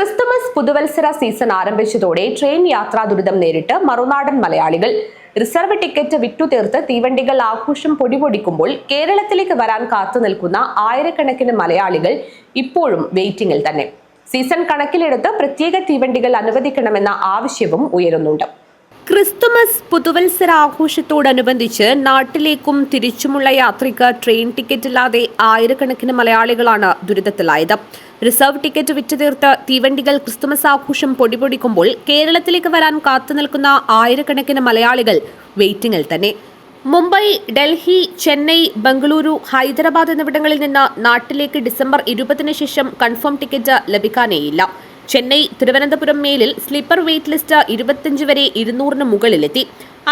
Christmas പുതുവത്സര season ആരംഭിച്ചതോടെ train യാത്രാ ദുരിതം നേരിട്ട് മറുനാടൻ മലയാളികൾ. റിസർവ് ടിക്കറ്റ് വിറ്റുതീർത്ത് തീവണ്ടികൾ ആഘോഷം പൊടിപൊടിക്കുമ്പോൾ കേരളത്തിലേക്ക് വരാൻ കാത്തു നിൽക്കുന്ന ആയിരക്കണക്കിന് മലയാളികൾ ഇപ്പോഴും വെയിറ്റിംഗിൽ തന്നെ. സീസൺ കണക്കിലെടുത്ത് പ്രത്യേക തീവണ്ടികൾ അനുവദിക്കണമെന്ന ആവശ്യവും ഉയരുന്നുണ്ട്. ക്രിസ്തുമസ് പുതുവത്സര ആഘോഷത്തോടനുബന്ധിച്ച് നാട്ടിലേക്കും തിരിച്ചുമുള്ള യാത്രയ്ക്ക് ട്രെയിൻ ടിക്കറ്റ് ഇല്ലാതെ ആയിരക്കണക്കിന് മലയാളികളാണ് ദുരിതത്തിലായത്. റിസർവ് ടിക്കറ്റ് വിറ്റുതീർത്ത് തീവണ്ടികൾ ക്രിസ്തുമസ് ആഘോഷം പൊടിപൊടിക്കുമ്പോൾ കേരളത്തിലേക്ക് വരാൻ കാത്തുനിൽക്കുന്ന ആയിരക്കണക്കിന് മലയാളികൾ വെയിറ്റിംഗിൽ തന്നെ. മുംബൈ ഡൽഹി ചെന്നൈ ബംഗളൂരു ഹൈദരാബാദ് എന്നിവിടങ്ങളിൽ നിന്ന് നാട്ടിലേക്ക് ഡിസംബർ ഇരുപതിന് ശേഷം കൺഫേം ടിക്കറ്റ് ലഭിക്കാനേയില്ല. ചെന്നൈ തിരുവനന്തപുരം മേലിൽ സ്ലീപ്പർ വെയിറ്റ് ലിസ്റ്റ് ഇരുപത്തിയഞ്ച് വരെ ഇരുന്നൂറിന് മുകളിലെത്തി.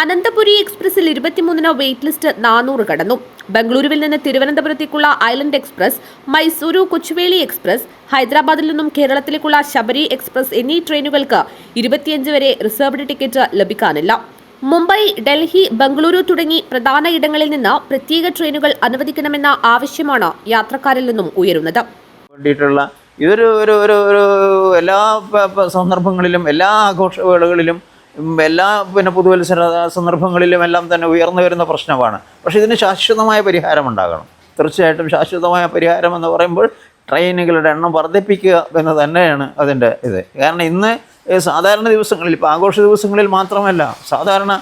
അനന്തപുരി എക്സ്പ്രസിൽ ഇരുപത്തിമൂന്നിന് വെയിറ്റ് ലിസ്റ്റ് നാനൂറ് കടന്നു. ബംഗളൂരുവിൽ നിന്ന് തിരുവനന്തപുരത്തേക്കുള്ള island express Mysuru Kochuveli express ഹൈദരാബാദിൽ നിന്നും കേരളത്തിലേക്കുള്ള ശബരി എക്സ്പ്രസ് എന്നീ ട്രെയിനുകൾക്ക് ഇരുപത്തിയഞ്ച് വരെ റിസർവ്ഡ് ടിക്കറ്റ് ലഭിക്കാനില്ല. മുംബൈ ഡൽഹി ബംഗളൂരു തുടങ്ങി പ്രധാന ഇടങ്ങളിൽ നിന്ന് പ്രത്യേക ട്രെയിനുകൾ അനുവദിക്കണമെന്ന ആവശ്യമാണ് യാത്രക്കാരിൽ നിന്നും ഉയരുന്നത്. ഇതൊരു ഒരു ഒരു ഒരു എല്ലാ സന്ദർഭങ്ങളിലും എല്ലാ ആഘോഷവേളകളിലും എല്ലാ പിന്നെ പുതുവത്സര സന്ദർഭങ്ങളിലും എല്ലാം തന്നെ ഉയർന്നു വരുന്ന പ്രശ്നമാണ്. പക്ഷേ ഇതിന് ശാശ്വതമായ പരിഹാരം ഉണ്ടാകണം. തീർച്ചയായിട്ടും ശാശ്വതമായ പരിഹാരം എന്ന് പറയുമ്പോൾ ട്രെയിനുകളുടെ എണ്ണം വർദ്ധിപ്പിക്കുക എന്ന് തന്നെയാണ് അതിന്റെ ഇത്. കാരണം ഇന്ന് സാധാരണ ദിവസങ്ങളിൽ ഇപ്പോൾ ആഘോഷ ദിവസങ്ങളിൽ മാത്രമല്ല സാധാരണ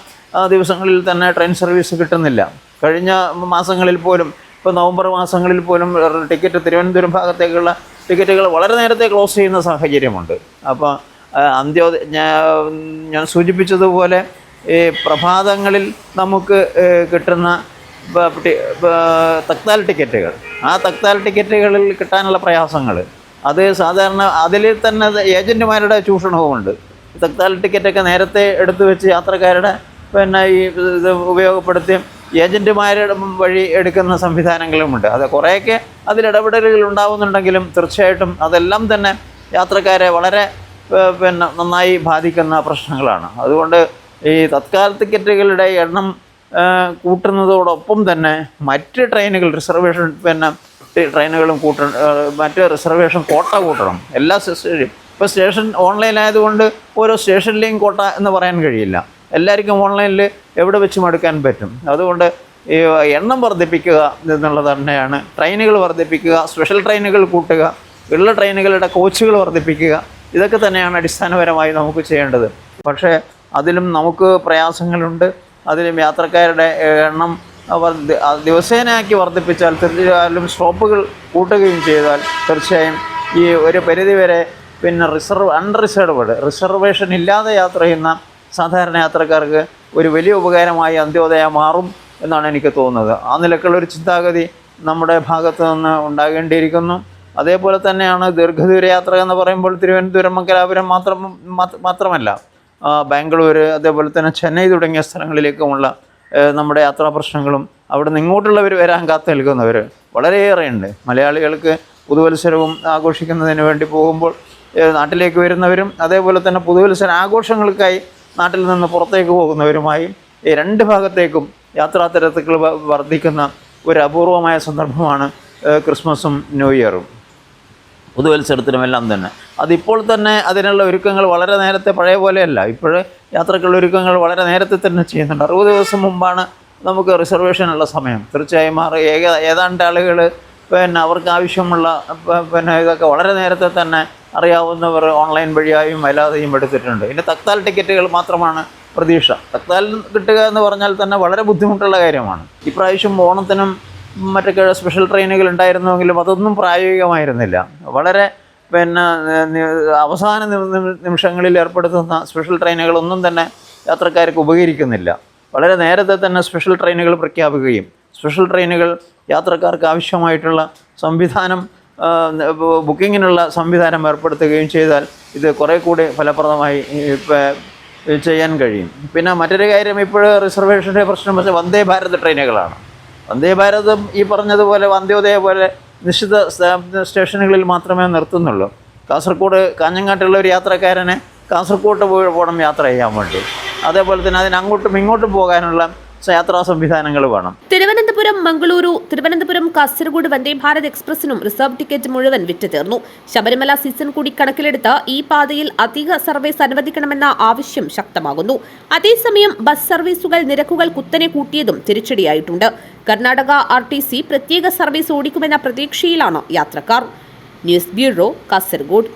ദിവസങ്ങളിൽ തന്നെ ട്രെയിൻ സർവീസ് കിട്ടുന്നില്ല. കഴിഞ്ഞ മാസങ്ങളിൽ പോലും ഇപ്പോൾ നവംബർ മാസങ്ങളിൽ പോലും ടിക്കറ്റ് തിരുവനന്തപുരം ഭാഗത്തേക്കുള്ള ടിക്കറ്റുകൾ വളരെ നേരത്തെ ക്ലോസ് ചെയ്യുന്ന സാഹചര്യമുണ്ട്. അപ്പോൾ അന്ത്യോ ഞാൻ സൂചിപ്പിച്ചതുപോലെ ഈ പ്രഭാതങ്ങളിൽ നമുക്ക് കിട്ടുന്ന തക്താൽ ടിക്കറ്റുകൾ. ആ തക്താൽ ടിക്കറ്റുകളിൽ കിട്ടാനുള്ള പ്രയാസങ്ങൾ അത് സാധാരണ അതിൽ തന്നെ ഏജന്റുമാരുടെ ചൂഷണവുമുണ്ട്. തക്താൽ ടിക്കറ്റൊക്കെ നേരത്തെ എടുത്തു വെച്ച് യാത്രക്കാരുടെ പിന്നെ ഈ ഇത് ഉപയോഗപ്പെടുത്തി ഏജന്റുമാരുടെ വഴി എടുക്കുന്ന സംവിധാനങ്ങളുമുണ്ട്. അത് കുറേയൊക്കെ അതിൽ ഇടപെടലുകൾ ഉണ്ടാവുന്നുണ്ടെങ്കിലും തീർച്ചയായിട്ടും അതെല്ലാം തന്നെ യാത്രക്കാരെ വളരെ പിന്നെ നന്നായി ബാധിക്കുന്ന പ്രശ്നങ്ങളാണ്. അതുകൊണ്ട് ഈ തത്കാൽ ടിക്കറ്റുകളുടെ എണ്ണം കൂട്ടുന്നതോടൊപ്പം തന്നെ മറ്റ് ട്രെയിനുകൾ റിസർവേഷൻ പിന്നെ ട്രെയിനുകളും കൂട്ട മറ്റ് റിസർവേഷൻ കോട്ട കൂട്ടണം. എല്ലാ സ്റ്റേഷനും ഇപ്പോൾ സ്റ്റേഷൻ ഓൺലൈൻ ആയതുകൊണ്ട് ഓരോ സ്റ്റേഷനിലെയും കോട്ട എന്ന് പറയാൻ കഴിയില്ല. എല്ലാവർക്കും ഓൺലൈനിൽ എവിടെ വെച്ചും എടുക്കാൻ പറ്റും. അതുകൊണ്ട് ഈ എണ്ണം വർദ്ധിപ്പിക്കുക എന്നുള്ളത് തന്നെയാണ്. ട്രെയിനുകൾ വർദ്ധിപ്പിക്കുക സ്പെഷ്യൽ ട്രെയിനുകൾ കൂട്ടുക ഉള്ള ട്രെയിനുകളുടെ കോച്ചുകൾ വർദ്ധിപ്പിക്കുക ഇതൊക്കെ തന്നെയാണ് അടിസ്ഥാനപരമായി നമുക്ക് ചെയ്യേണ്ടത്. പക്ഷേ അതിലും നമുക്ക് പ്രയാസങ്ങളുണ്ട്. അതിലും യാത്രക്കാരുടെ എണ്ണം ദിവസേനയാക്കി വർദ്ധിപ്പിച്ചാൽ തീർച്ചയായും സ്റ്റോപ്പുകൾ കൂട്ടുകയും ചെയ്താൽ തീർച്ചയായും ഈ ഒരു പരിധിവരെ പിന്നെ റിസർവ് അൺറിസർവ്ഡ് റിസർവേഷൻ ഇല്ലാതെ യാത്ര ചെയ്യുന്ന സാധാരണ യാത്രക്കാർക്ക് ഒരു വലിയ ഉപകാരമായി അന്ത്യോദയ മാറും എന്നാണ് എനിക്ക് തോന്നുന്നത്. ആ നിലക്കുള്ളൊരു ചിന്താഗതി നമ്മുടെ ഭാഗത്തു നിന്ന് ഉണ്ടാകേണ്ടിയിരിക്കുന്നു. അതേപോലെ തന്നെയാണ് ദീർഘദൂര യാത്ര എന്ന് പറയുമ്പോൾ തിരുവനന്തപുരം മംഗലാപുരം മാത്രം മാത്രമല്ല ബാംഗ്ലൂർ അതേപോലെ തന്നെ ചെന്നൈ തുടങ്ങിയ സ്ഥലങ്ങളിലേക്കുമുള്ള നമ്മുടെ യാത്രാ പ്രശ്നങ്ങളും അവിടെ നിന്ന് ഇങ്ങോട്ടുള്ളവർ വരാൻ കാത്തു നിൽക്കുന്നവർ വളരെയേറെയുണ്ട് മലയാളികൾക്ക് പുതുവത്സരവും ആഘോഷിക്കുന്നതിന് വേണ്ടി പോകുമ്പോൾ നാട്ടിലേക്ക് വരുന്നവരും അതേപോലെ തന്നെ പുതുവത്സര ആഘോഷങ്ങൾക്കായി നാട്ടിൽ നിന്ന് പുറത്തേക്ക് പോകുന്നവരുമായും ഈ രണ്ട് ഭാഗത്തേക്കും യാത്രാ തിരക്കുകൾ വർദ്ധിക്കുന്ന ഒരു അപൂർവമായ സന്ദർഭമാണ് ക്രിസ്മസും ന്യൂ ഇയറും. പുതുവത്സരത്തിനുമെല്ലാം തന്നെ. അതിപ്പോൾ തന്നെ അതിനുള്ള ഒരുക്കങ്ങൾ വളരെ നേരത്തെ പഴയ പോലെയല്ല. ഇപ്പോൾ യാത്രക്കുള്ള ഒരുക്കങ്ങൾ വളരെ നേരത്തെ തന്നെ ചെയ്യുന്നുണ്ട്. അറുപത് ദിവസം മുമ്പാണ് നമുക്ക് റിസർവേഷനുള്ള സമയം. തീർച്ചയായും ഏക ഏതാണ്ട് ആളുകൾ പിന്നെ അവർക്ക് ആവശ്യമുള്ള പിന്നെ ഇതൊക്കെ വളരെ നേരത്തെ തന്നെ അറിയാവുന്നവർ ഓൺലൈൻ വഴിയായും അല്ലാതെയും എടുത്തിട്ടുണ്ട്. പിന്നെ തക്താൽ ടിക്കറ്റുകൾ മാത്രമാണ് പ്രതീക്ഷ. തക്താൽ കിട്ടുക എന്ന് പറഞ്ഞാൽ തന്നെ വളരെ ബുദ്ധിമുട്ടുള്ള കാര്യമാണ്. ഇപ്രാവശ്യം ഓണത്തിനും മറ്റൊക്കെ സ്പെഷ്യൽ ട്രെയിനുകൾ ഉണ്ടായിരുന്നുവെങ്കിലും അതൊന്നും പ്രായോഗികമായിരുന്നില്ല. വളരെ പിന്നെ അവസാന നിമിഷങ്ങളിൽ ഏർപ്പെടുത്തുന്ന സ്പെഷ്യൽ ട്രെയിനുകളൊന്നും തന്നെ യാത്രക്കാർക്ക് ഉപകരിക്കുന്നില്ല. വളരെ നേരത്തെ തന്നെ സ്പെഷ്യൽ ട്രെയിനുകൾ പ്രഖ്യാപിക്കുകയും സ്പെഷ്യൽ ട്രെയിനുകൾ യാത്രക്കാർക്ക് ആവശ്യമായിട്ടുള്ള സംവിധാനം ബുക്കിങ്ങിനുള്ള സംവിധാനം ഏർപ്പെടുത്തുകയും ചെയ്താൽ ഇത് കുറേ കൂടി ഫലപ്രദമായി ചെയ്യാൻ കഴിയും. പിന്നെ മറ്റൊരു കാര്യം ഇപ്പോൾ റിസർവേഷന്റെ പ്രശ്നം വെച്ചാൽ വന്ദേ ഭാരത് ട്രെയിനുകളാണ്. വന്ദേ ഭാരതം ഈ പറഞ്ഞതുപോലെ വന്ധ്യോദയ പോലെ നിശ്ചിത സ്റ്റേഷനുകളിൽ മാത്രമേ നിർത്തുന്നുള്ളൂ. കാസർഗോഡ് കാഞ്ഞങ്ങാട്ടുള്ള ഒരു യാത്രക്കാരനെ കാസർഗോഡ് പോയി പോകണം യാത്ര ചെയ്യാൻ വേണ്ടി. അതേപോലെ തന്നെ അതിന് അങ്ങോട്ടും ഇങ്ങോട്ടും പോകാനുള്ള യാത്രാ സംവിധാനങ്ങൾ വേണം. തിരുവനന്തപുരം മംഗളൂരു തിരുവനന്തപുരം കാസർഗോഡ് വന്ദേ ഭാരത് എക്സ്പ്രസിനും റിസർവ് ടിക്കറ്റ് മുഴുവൻ വിറ്റ് തീർന്നു ശബരിമല സീസൺ കൂടി കണക്കിലെടുത്ത് ഈ പാതയിൽ അധിക സർവീസ് അനുവദിക്കണമെന്ന ആവശ്യം ശക്തമാകുന്നു. അതേസമയം ബസ് സർവീസുകൾ നിരക്കുകൾ കുത്തനെ കൂട്ടിയതും തിരിച്ചടിയായിട്ടുണ്ട്. കർണാടക ആർ ടി സി പ്രത്യേക സർവീസ് ഓടിക്കുമെന്ന പ്രതീക്ഷയിലാണ് യാത്രക്കാർ. News bureau Kasaragod.